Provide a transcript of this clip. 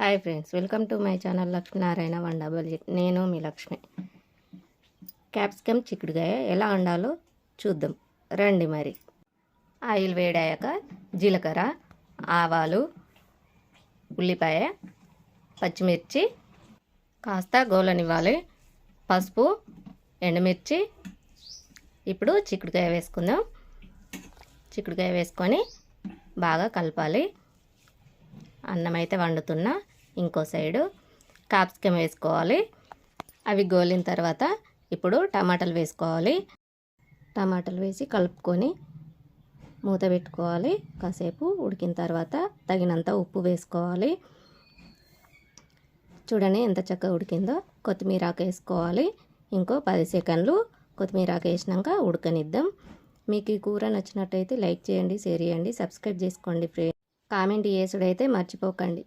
Hi friends welcome to my channel Lakshminarayana one double నేను మీ Lakshmi. Capsicum చిక్కుడుగాయ ఎలా వండాలో చూద్దాం. రండి మరి. ఆయిల్ వేడాక జీలకర్ర ఆవాలు ఉల్లిపాయ పచ్చిమిర్చి కాస్త గోలనివ్వాలి. పసుపు ఎండుమిర్చి. ఇప్పుడు చిక్కుడుకాయ వేసుకుందాం. చిక్కుడుకాయ వేసుకొని బాగా కలపాలి. అన్నం అయితే వండుతున్నా. ఇంకో సైడు కాప్సికం వేసుకోవాలి. అవి గోలిన తర్వాత ఇప్పుడు టమాటాలు వేసుకోవాలి. టమాటాలు వేసి కలుపుకొని మూత పెట్టుకోవాలి. కాసేపు ఉడికిన తర్వాత తగినంత ఉప్పు వేసుకోవాలి. చూడండి ఎంత చక్కగా ఉడికిందో. కొత్తిమీర ఆకు వేసుకోవాలి. ఇంకో పది సెకండ్లు కొత్తిమీర ఆకు వేసినాక ఉడకనిద్దాం. మీకు ఈ కూర నచ్చినట్టయితే లైక్ చేయండి షేర్ చేయండి సబ్స్క్రైబ్ చేసుకోండి ఫ్రెండ్ కామెంట్ చేసుడైతే మర్చిపోకండి.